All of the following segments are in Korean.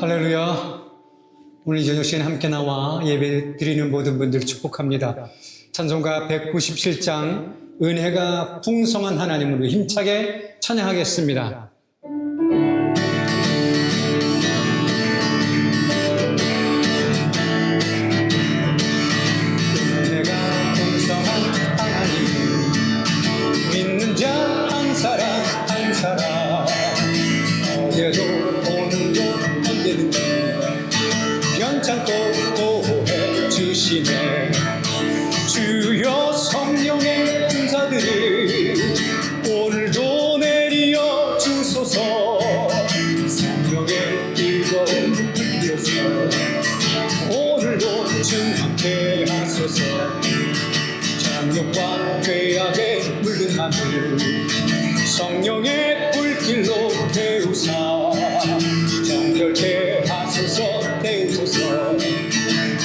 할렐루야. 오늘 저녁 시간에 함께 나와 예배 드리는 모든 분들 축복합니다. 찬송가 197장 은혜가 풍성한 하나님으로 힘차게 찬양하겠습니다. 죄악에 물든 하늘 성령의 불길로 태우사. 정결케 하소서 태우소서.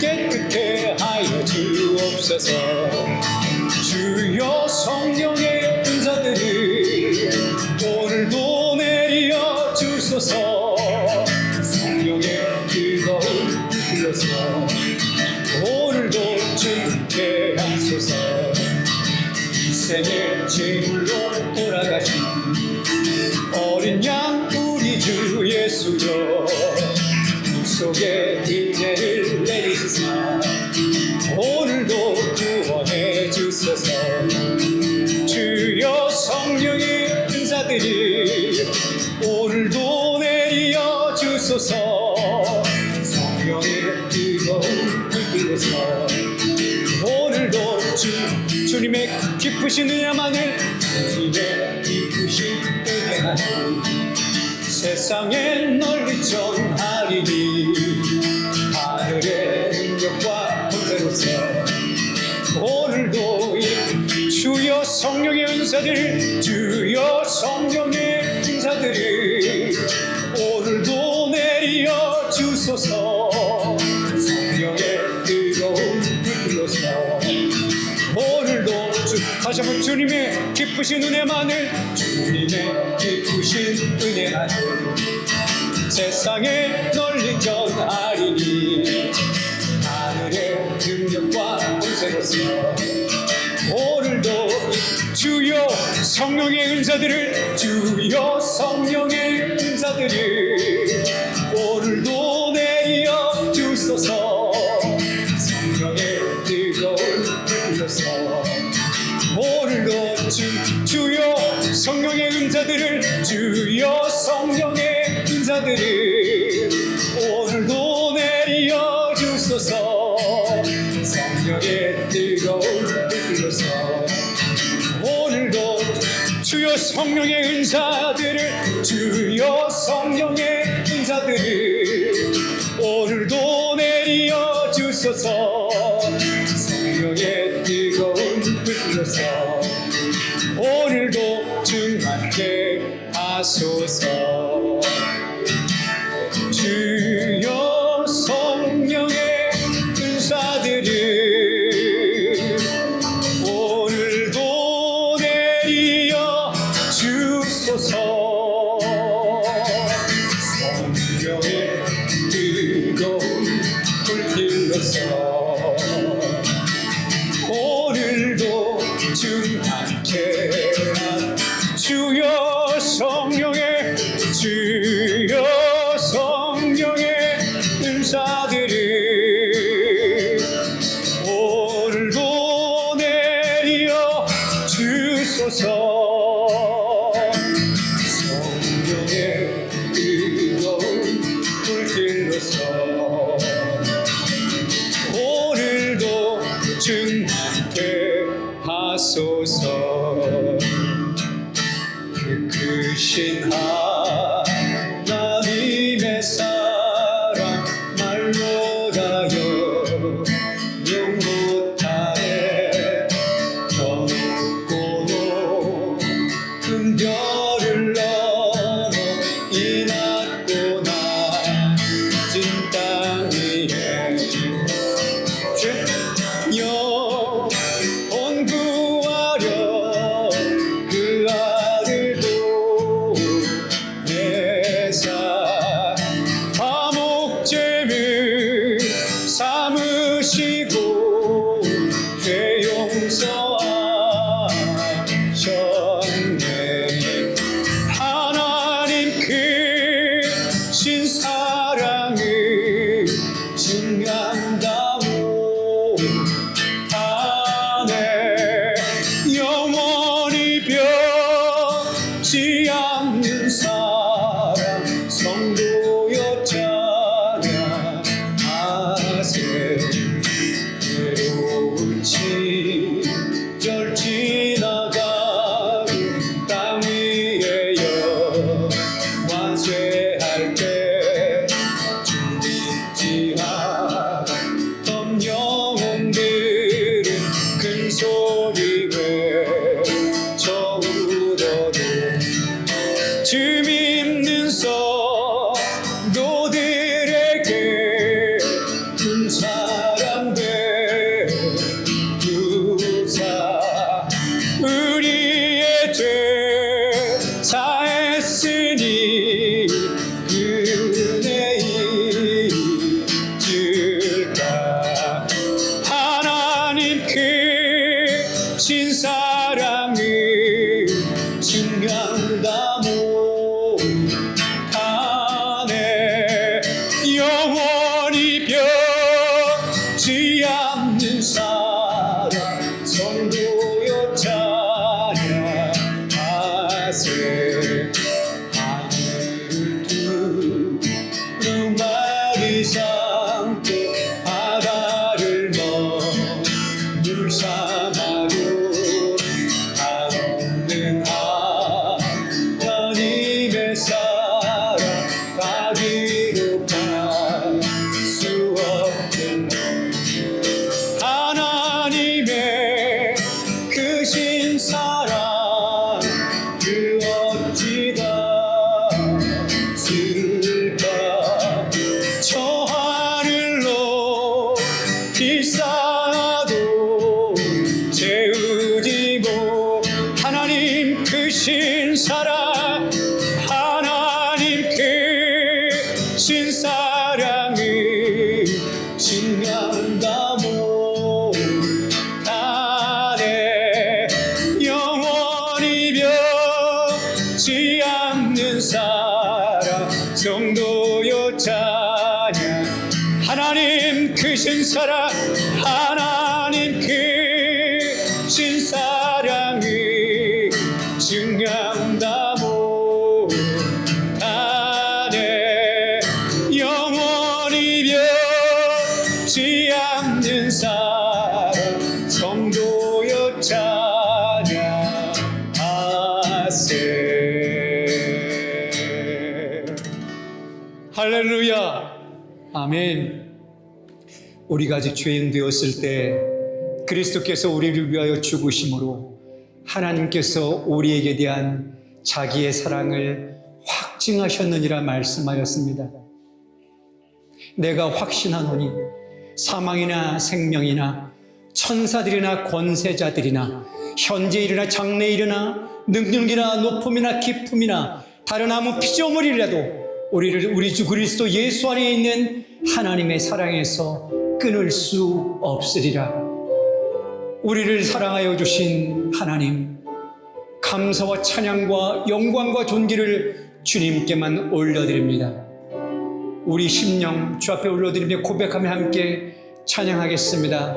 깨끗게 하여 주옵소서 제물로 돌아가신 어린 양 우리 주 예수여. 이 속에 은혜를 내리시사. 오늘도 구원해 주소서. 주여 성령의 은사들이 오늘도 내리어 주소서. 성령의 뜨거운 불길로서 오늘도 주, 주님의 기쁘신 은혜 세상에 널리 전하리니 하늘의 능력과 권세로서 오늘도 이 주여 성령의 은사들 주여 성령의 은사들을 오늘도 내리어 주소서. 성령의 뜨거운 불로서 오늘도 주, 다시 한번 주님의 기쁘신 은혜만을 주님의 기쁘신 은혜만을 세상에 널리 전하리니 하늘의 능력과 권세로서 오늘도 주여 성령의 은사들을 주여 성령의 은사들을 은사들을 오늘도 내리어 주소서. 성령의 뜨거운 불로서. 오늘도 주여 성령의 은사들을 주여 성령의 so 아세 신 사랑 하나님 크신 사랑을 증명다 못하네 영원히 변치 않는 사랑 성도였잖아 아세. 할렐루야. 아멘 우리가 아직 죄인 되었을 때 그리스도께서 우리를 위하여 죽으심으로 하나님께서 우리에게 대한 자기의 사랑을 확증하셨느니라 말씀하였습니다. 내가 확신하노니 사망이나 생명이나 천사들이나 권세자들이나 현재 일이나 장래 일이나 능력이나 높음이나 기품이나 다른 아무 피조물이라도 우리를 우리 주 그리스도 예수 안에 있는 하나님의 사랑에서 끊을 수 없으리라. 우리를 사랑하여 주신 하나님, 감사와 찬양과 영광과 존귀를 주님께만 올려드립니다. 우리 심령 주 앞에 올려드리며 고백하며 함께 찬양하겠습니다.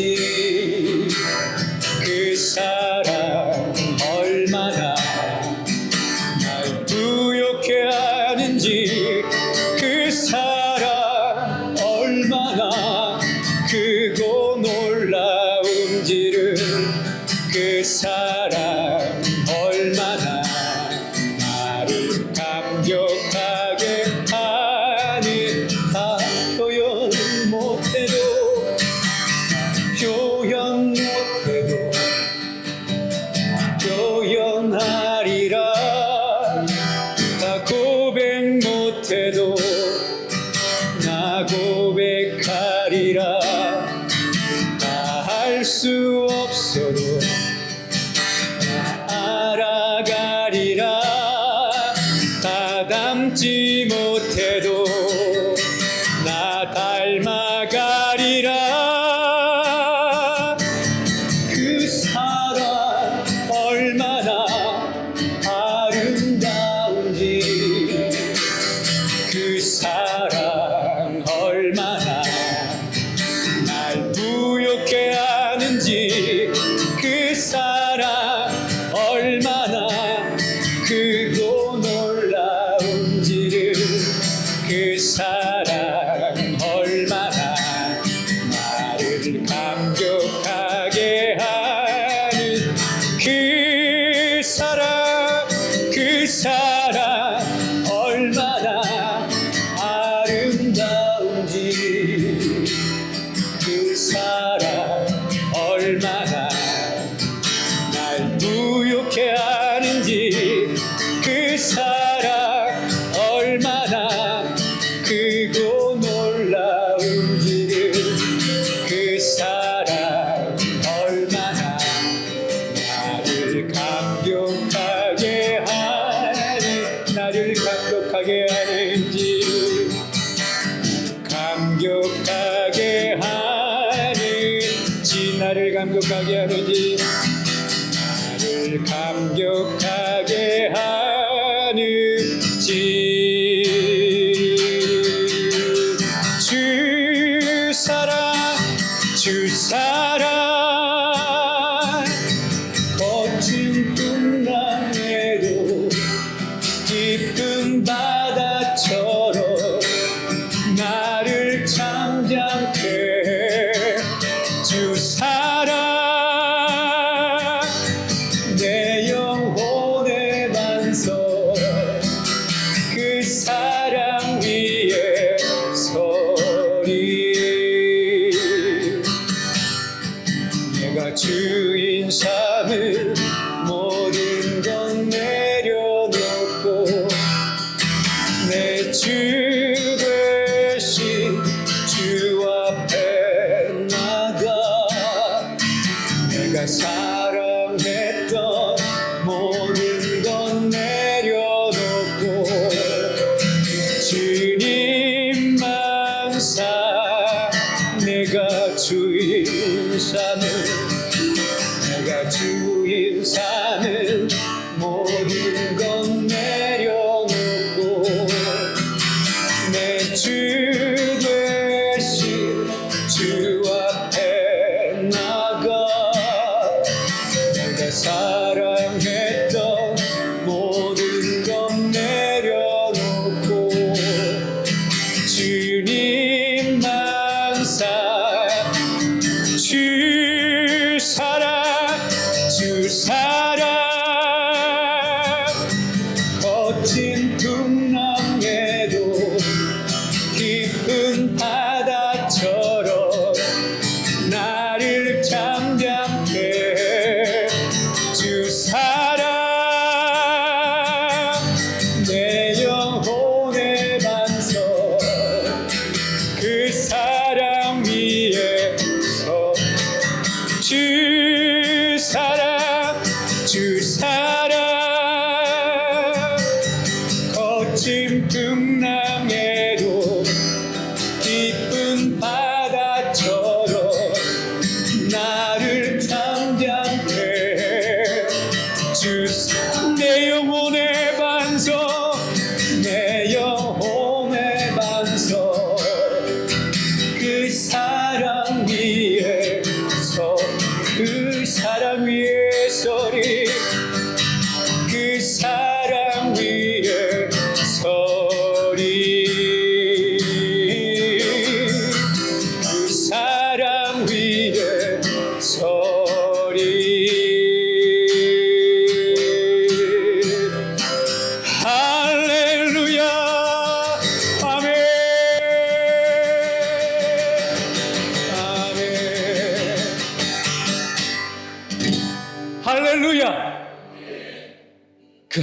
아 그 깊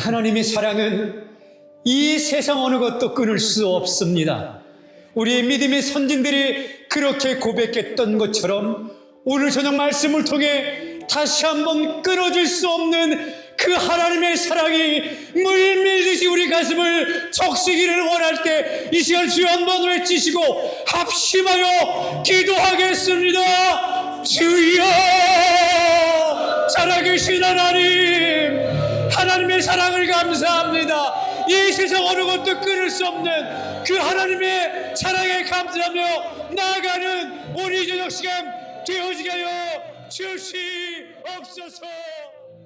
하나님의 사랑은 이 세상 어느 것도 끊을 수 없습니다. 우리 믿음의 선진들이 그렇게 고백했던 것처럼 오늘 저녁 말씀을 통해 다시 한번 끊어질 수 없는 그 하나님의 사랑이 물밀듯이 우리 가슴을 적시기를 원할 때 이 시간 주여 한번 외치시고 합심하여 기도하겠습니다. 주여 살아계신 하나님 사랑을 감사합니다. 이 세상 어느 것도 끊을 수 없는 그 하나님의 사랑에 감사하며 나아가는 우리 저녁 시간 되어지게 하여 주시옵소서.